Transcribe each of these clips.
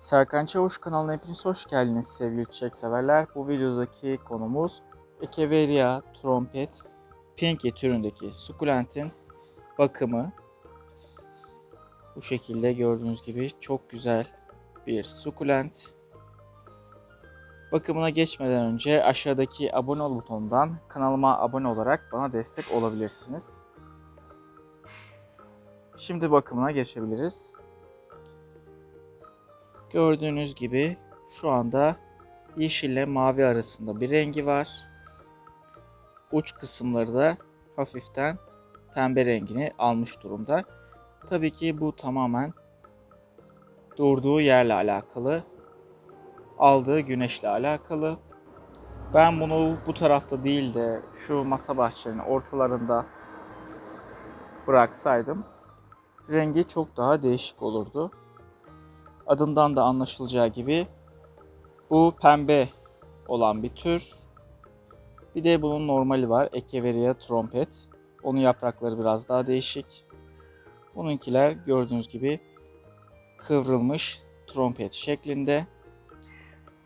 Serkan Çavuş kanalına hepiniz hoş geldiniz sevgili çiçek severler. Bu videodaki konumuz Echeveria trompet pinky türündeki sukulentin bakımı. Bu şekilde gördüğünüz gibi çok güzel bir sukulent. Bakımına geçmeden önce aşağıdaki abone ol butonundan kanalıma abone olarak bana destek olabilirsiniz. Şimdi bakımına geçebiliriz. Gördüğünüz gibi şu anda yeşille mavi arasında bir rengi var. Uç kısımları da hafiften pembe rengini almış durumda. Tabii ki bu tamamen durduğu yerle alakalı, aldığı güneşle alakalı. Ben bunu bu tarafta değil de şu masa bahçelerinin ortalarında bıraksaydım rengi çok daha değişik olurdu. Adından da anlaşılacağı gibi bu pembe olan bir tür. Bir de bunun normali var. Echeveria trompet. Onun yaprakları biraz daha değişik. Bununkiler gördüğünüz gibi kıvrılmış trompet şeklinde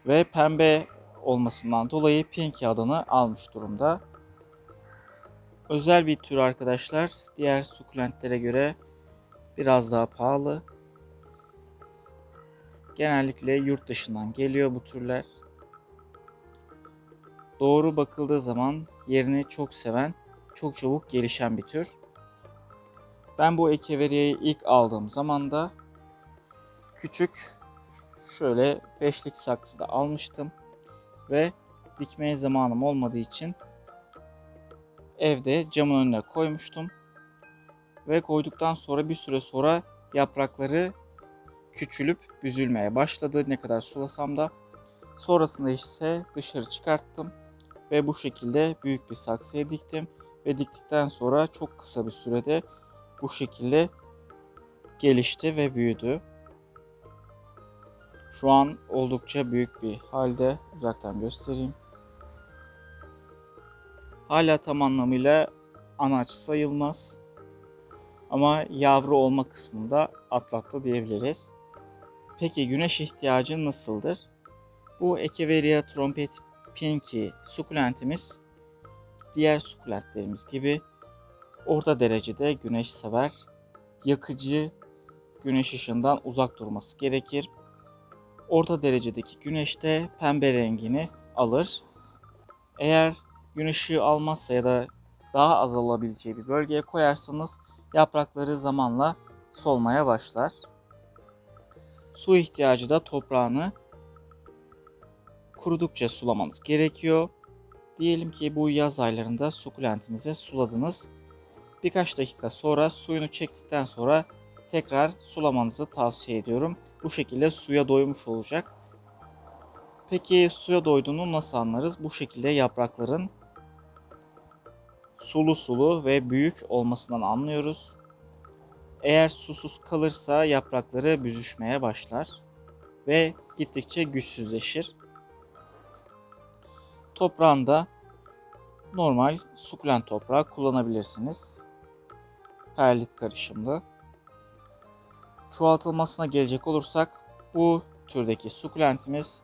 ve pembe olmasından dolayı Pinky adını almış durumda. Özel bir tür arkadaşlar. Diğer sukulentlere göre biraz daha pahalı. Genellikle yurt dışından geliyor bu türler. Doğru bakıldığı zaman yerini çok seven, çok çabuk gelişen bir tür. Ben bu Echeveria'yı ilk aldığım zaman da küçük şöyle beşlik saksıda almıştım ve dikmeye zamanım olmadığı için evde camın önüne koymuştum. Ve koyduktan sonra bir süre sonra yaprakları küçülüp büzülmeye başladı ne kadar sulasam da. Sonrasında ise dışarı çıkarttım ve bu şekilde büyük bir saksıya diktim ve diktikten sonra çok kısa bir sürede bu şekilde gelişti ve büyüdü. Şu an oldukça büyük bir halde uzaktan göstereyim. Hala tam anlamıyla anaç sayılmaz. Ama yavru olma kısmında atlattı diyebiliriz. Peki güneş ihtiyacı nasıldır? Bu Echeveria trompet pinky sukulentimiz diğer sukulentlerimiz gibi orta derecede güneş sever. Yakıcı güneş ışığından uzak durması gerekir. Orta derecedeki güneşte pembe rengini alır. Eğer güneş ışığı almazsa ya da daha az alabileceği bir bölgeye koyarsanız yaprakları zamanla solmaya başlar. Su ihtiyacı da toprağını kurudukça sulamanız gerekiyor. Diyelim ki bu yaz aylarında sukulentinizi suladınız. Birkaç dakika sonra suyunu çektikten sonra tekrar sulamanızı tavsiye ediyorum. Bu şekilde suya doymuş olacak. Peki suya doyduğunu nasıl anlarız? Bu şekilde yaprakların sulu sulu ve büyük olmasından anlıyoruz. Eğer susuz kalırsa yaprakları büzüşmeye başlar ve gittikçe güçsüzleşir. Toprağında normal sukulent toprağı kullanabilirsiniz. Perlit karışımlı. Çoğaltılmasına gelecek olursak bu türdeki sukulentimiz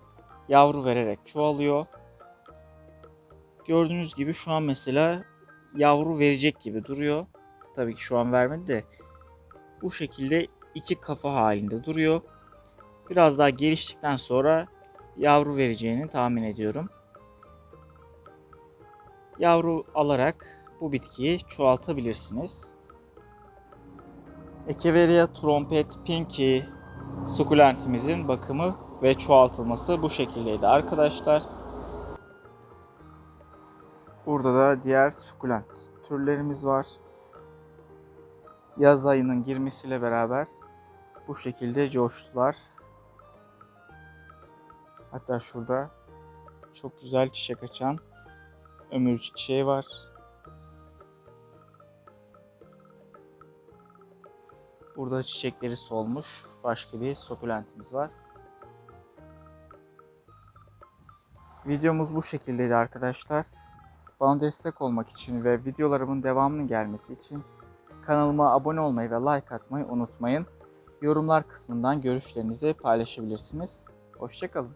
yavru vererek çoğalıyor. Gördüğünüz gibi şu an mesela yavru verecek gibi duruyor. Tabii ki şu an vermedi de bu şekilde iki kafa halinde duruyor. Biraz daha geliştikten sonra yavru vereceğini tahmin ediyorum. Yavru alarak bu bitkiyi çoğaltabilirsiniz. Echeveria trompet pinky sukulentimizin bakımı ve çoğaltılması bu şekildeydi arkadaşlar. Burada da diğer sukulent türlerimiz var. Yaz ayının girmesiyle beraber bu şekilde coştular. Hatta şurada çok güzel çiçek açan ömür çiçeği var. Burada çiçekleri solmuş başka bir sukulentimiz var. Videomuz bu şekildeydi arkadaşlar. Bana destek olmak için ve videolarımın devamının gelmesi için Kanalıma abone olmayı ve like atmayı unutmayın. Yorumlar kısmından görüşlerinizi paylaşabilirsiniz. Hoşçakalın.